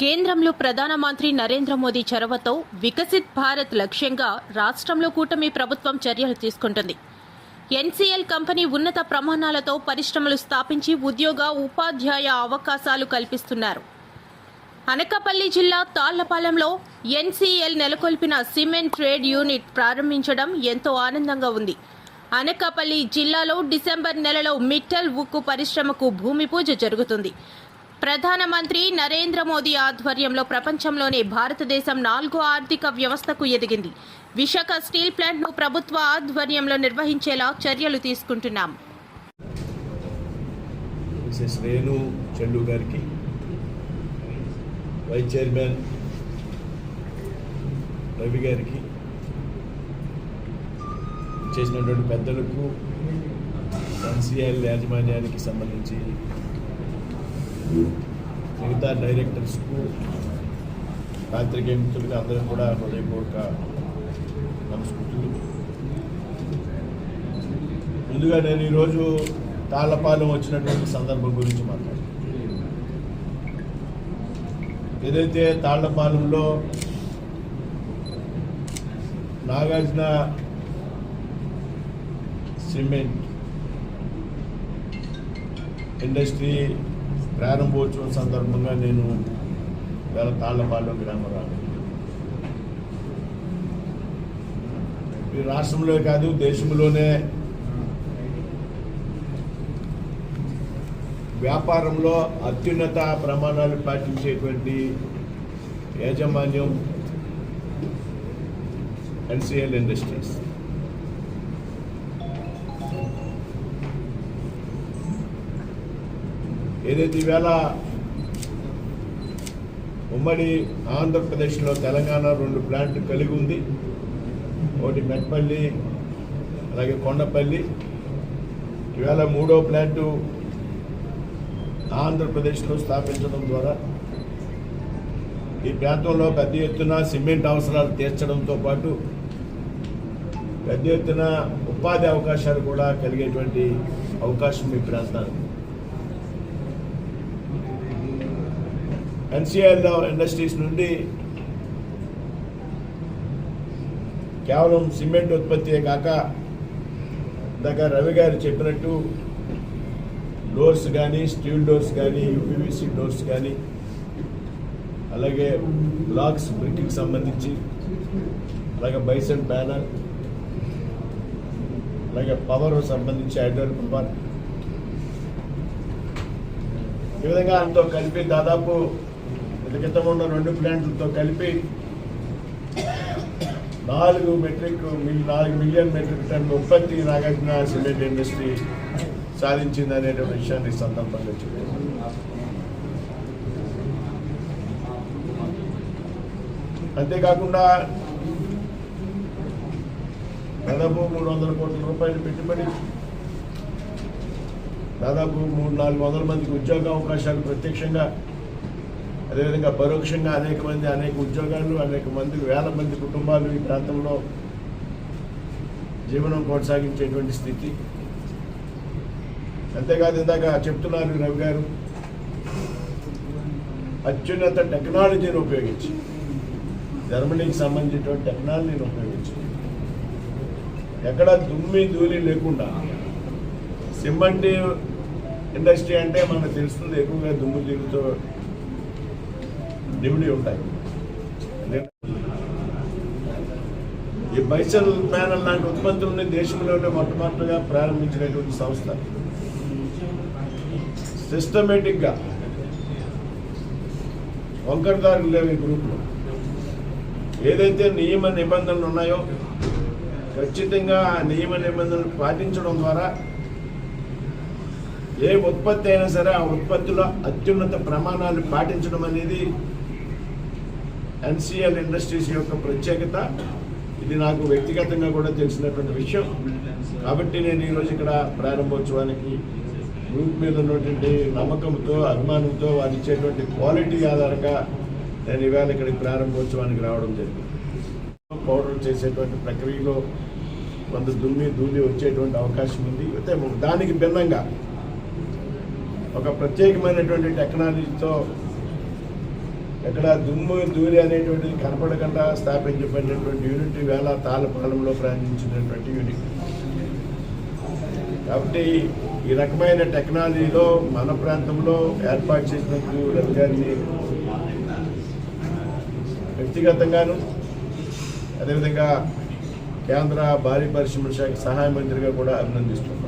కేంద్రంలో ప్రధానమంత్రి నరేంద్ర మోదీ చొరవతో వికసిత్ భారత్ లక్ష్యంగా రాష్ట్రంలో కూటమి ప్రభుత్వం చర్యలు తీసుకుంటుంది. ఎన్సీఎల్ కంపెనీ ఉన్నత ప్రమాణాలతో పరిశ్రమలు స్థాపించి ఉద్యోగ ఉపాధ్యాయ అవకాశాలు కల్పిస్తున్నారు. అనకాపల్లి జిల్లా తాళ్ళపాలెంలో ఎన్సీఎల్ నెలకొల్పిన సిమెంట్ ట్రేడ్ యూనిట్ ప్రారంభించడం ఎంతో ఆనందంగా ఉంది. అనకాపల్లి జిల్లాలో డిసెంబర్ నెలలో మిట్టల్ ఉక్కు పరిశ్రమకు భూమి పూజ జరుగుతుంది. ప్రధానమంత్రి నరేంద్ర మోదీ ఆధ్వర్యంలో ప్రపంచంలోనే భారతదేశం నాలుగో ఆర్థిక వ్యవస్థకు ఎదిగింది. విశాఖ స్టీల్ ప్లాంట్ను ప్రభుత్వ ఆధ్వర్యంలో నిర్వహించేలా చర్యలు తీసుకుంటున్నాం. మిసెస్ రేణు చెల్లు గారికి వైస్ చైర్మన్ రవి గారికి చేసినటువంటి పెద్దలకు ఎన్సీఎల్ యాజమాన్యానికి సంబంధించి మిగతా డైరెక్టర్స్కు పాత్రికేయ మిత్రులకు అందరూ కూడా హృదయపూర్వక నమస్కృతులు. ముందుగా నేను ఈరోజు తాళ్ళపాలెం వచ్చినటువంటి సందర్భం గురించి మాట్లాడాను ఏదైతే తాళ్ళపాలెంలో నాగార్జున సిమెంట్ ఇండస్ట్రీ ప్రారంభోత్సవం సందర్భంగా నేను వేల తాళ్ళపాలెం గ్రామరాలు ఈ రాష్ట్రంలో కాదు దేశంలోనే వ్యాపారంలో అత్యున్నత ప్రమాణాలు పాటించేటువంటి యాజమాన్యం ఎన్సిఎల్ ఇండస్ట్రీస్. ఏదైతే ఈవేళ ఉమ్మడి ఆంధ్రప్రదేశ్లో తెలంగాణ రెండు ప్లాంట్లు కలిగి ఉంది. ఒకటి మెట్పల్లి అలాగే కొండపల్లి. ఈవేళ మూడో ప్లాంటు ఆంధ్రప్రదేశ్లో స్థాపించడం ద్వారా ఈ ప్రాంతంలో పెద్ద ఎత్తున సిమెంట్ అవసరాలు తీర్చడంతో పాటు పెద్ద ఎత్తున ఉపాధి అవకాశాలు కూడా కలిగేటువంటి అవకాశం ఈ ప్రాంతానికి. ఎన్సిఎల్ ఇండస్ట్రీస్ నుండి కేవలం సిమెంట్ ఉత్పత్తియే కాక ఇందాక రవి గారు చెప్పినట్టు డోర్స్ కానీ స్టీల్ డోర్స్ కానీ యూపీవీసీ డోర్స్ కానీ అలాగే బ్లాక్స్ బ్రిక్కి సంబంధించి అలాగే బైసన్ బ్యానర్ అలాగే పవర్ సంబంధించి హైడ్రోల్ పవర్ ఈ విధంగా అంతా కలిపి దాదాపు క్రితం ఉన్న రెండు ప్లాంట్లతో కలిపి నాలుగు మెట్రిక్ నాలుగు మిలియన్ మెట్రిక్ టన్ను ఉత్పత్తి నాగార్జున సిమెంట్ ఇండస్ట్రీ సాధించింది అనేటువంటి విషయాన్ని సందర్భంగా చెప్పారు. అంతేకాకుండా దాదాపు మూడు వందల కోట్ల రూపాయలు పెట్టుబడి దాదాపు మూడు నాలుగు వందల మందికి ఉద్యోగ అవకాశాలు ప్రత్యక్షంగా అదేవిధంగా పరోక్షంగా అనేక మంది అనేక ఉద్యోగాలు అనేక మంది వేల మంది కుటుంబాలు ఈ ప్రాంతంలో జీవనం కొనసాగించేటువంటి స్థితి. అంతేకాదు ఇందాక చెప్తున్నారు రవి గారు అత్యున్నత టెక్నాలజీని ఉపయోగించి జర్మనీకి సంబంధించినటువంటి టెక్నాలజీని ఉపయోగించి. ఎక్కడ దుమ్మి ధూళి లేకుండా సిమెంట్ ఇండస్ట్రీ అంటే మనకు తెలుస్తుంది ఎక్కువగా దుమ్ము ధూళితో నిమిడి ఉంటాయి. ఈ బైసల్ ప్యానల్ లాంటి ఉత్పత్తులని దేశంలోనే మొట్టమొదటిగా ప్రారంభించినటువంటి సంస్థ. సిస్టమేటిక్గా వంకరదారులు లేవు ఈ గ్రూప్లో. ఏదైతే నియమ నిబంధనలు ఉన్నాయో ఖచ్చితంగా ఆ నియమ నిబంధనలు పాటించడం ద్వారా ఏ ఉత్పత్తి అయినా సరే ఆ ఉత్పత్తిలో అత్యున్నత ప్రమాణాలు పాటించడం అనేది ఎన్సిఎల్ ఇండస్ట్రీస్ యొక్క ప్రత్యేకత ఇది నాకు వ్యక్తిగతంగా కూడా తెలిసినటువంటి విషయం. కాబట్టి నేను ఈరోజు ఇక్కడ ప్రారంభోత్సవానికి గ్రూప్ మీద ఉన్నటువంటి నమ్మకంతో అభిమానంతో వారు ఇచ్చేటువంటి క్వాలిటీ ఆధారంగా నేను ఇవాళ ఇక్కడికి ప్రారంభోత్సవానికి రావడం జరిగింది. పౌడర్ చేసేటువంటి ప్రక్రియలో కొంత దుమ్మి ధూళి వచ్చేటువంటి అవకాశం ఉంది. అయితే దానికి భిన్నంగా ఒక ప్రత్యేకమైనటువంటి టెక్నాలజీతో ఎక్కడ దుమ్ము దూరి అనేటువంటిది కనపడకుండా స్థాపించబడినటువంటి యూనిట్ వేళ తాళపాలెంలో ప్రారంభించినటువంటి యూనిట్ కాబట్టి ఈ రకమైన టెక్నాలజీలో మన ప్రాంతంలో ఏర్పాటు చేసినందుకు రవి గారిని వ్యక్తిగతంగాను అదేవిధంగా కేంద్ర భారీ పరిశ్రమల శాఖ సహాయ మంత్రిగా కూడా అభినందిస్తున్నాం.